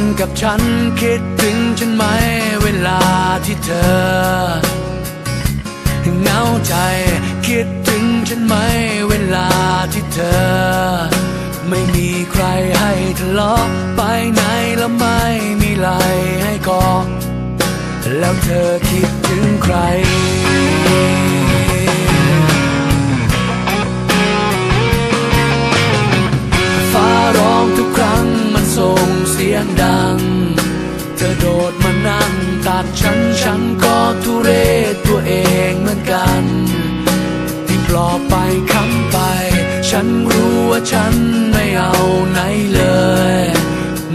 กันกับฉันคิดถึงฉันไหมเวลาที่เธอเหงาใจคิดถึงฉันไหมเวลาที่เธอ ไม่มีใครให้ทะเลาะไปไหนแล้วไม่มีไหลให้กอแล้วเธอคิดถึงใคร เสียงดัง เธอโดดมานั่งตักฉันฉันก็ทุเรศตัวเองเหมือนกันที่ปลอบไปคำไป ฉันรู้ว่าฉันไม่เอาไหนเลย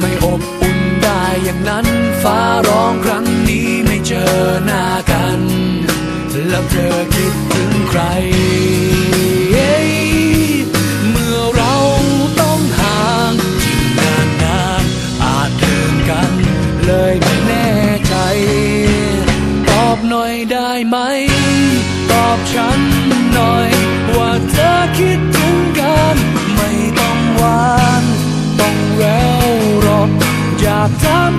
ไม่อบอุ่นได้อย่างนั้นฟ้าร้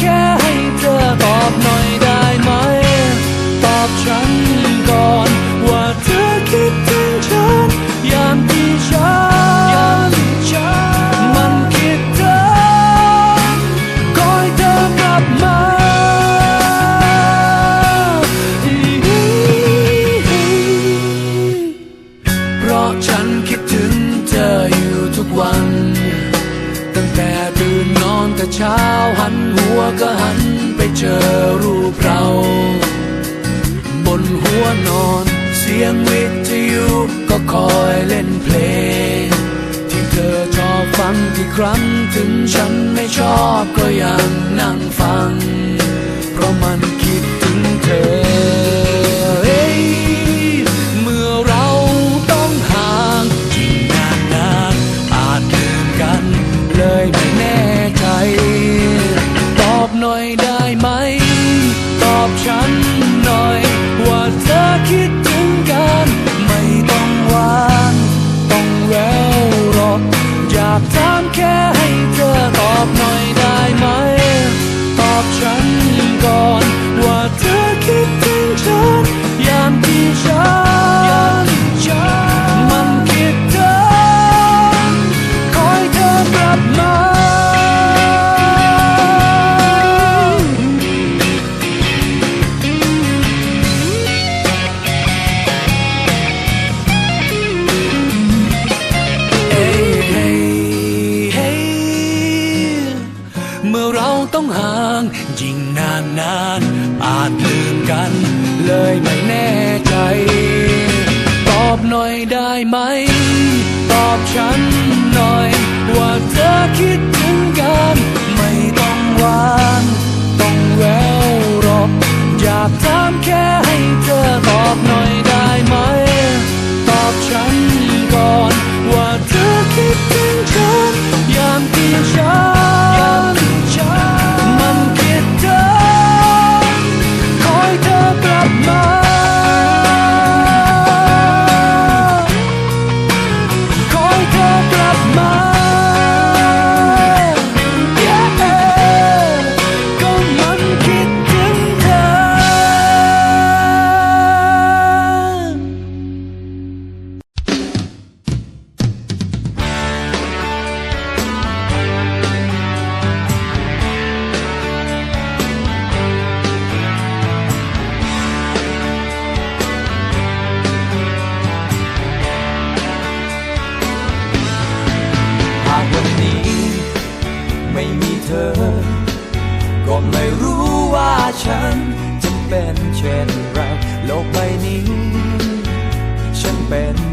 แค่ให้เธอตอบหน่อยได้ไหม ตอบฉันก่อน ว่าเธอคิดถึงฉันยางที่ฉันมันคิดถึงคอยเธอกลับมาเพราะฉันคิดถึงเธออยู่ทุกวัน แต่เช้าหันหัวก็หันไปเจอรูปเรา บนหัวนอนเสียงวิทยุก็คอยเล่นเพลง ที่เธอชอบฟังที่ครั้งถึงฉันไม่ชอบก็ยังนั่งฟัง เพราะมัน ได้ไหม ตอบฉันหน่อย ว่าเธอคิดถึงกัน ไม่ต้องหวาน ต้องแววรออยากถามแค่ให้เธอตอบหน่อยได้ไหม ตอบฉันก่อน ว่าเธอคิดถึง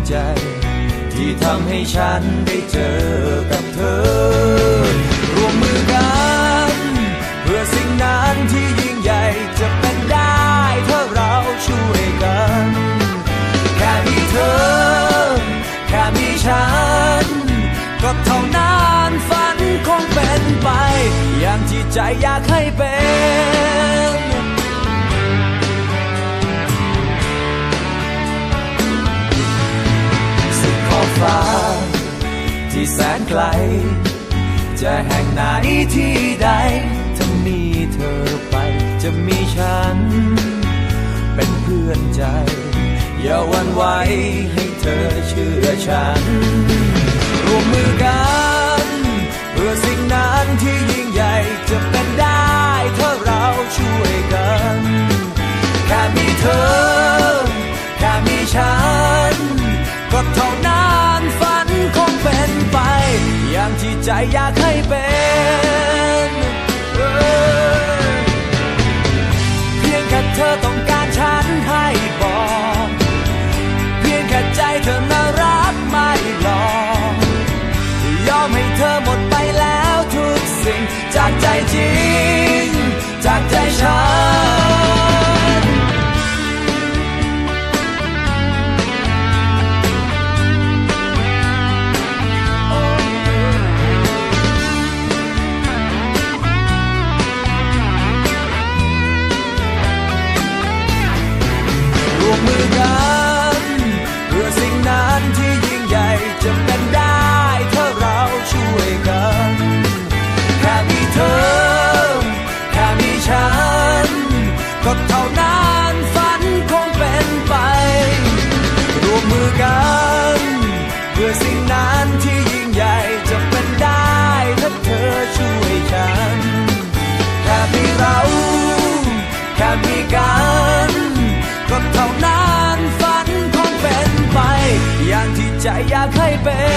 ใจ ที่ทำให้ฉันได้เจอกับเธอ ร่วมมือกันเพื่อสิ่งนั้นที่ยิ่งใหญ่จะเป็นได้ถ้าเราช่วยกัน แค่มีเธอ แค่มีฉัน ก็เท่านั้นฝันคงเป็นไป อย่างที่ใจอยากให้เป็น แสนไกล จะแห่งไหนที่ใด ถ้ามีเธอไป จะมีฉัน เป็นเพื่อนใจ อย่าวันไหวให้เธอเชื่อฉัน รวมมือกัน เพื่อสิ่งนั้นที่ยิ่ง ใจอยากให้เป็น despair.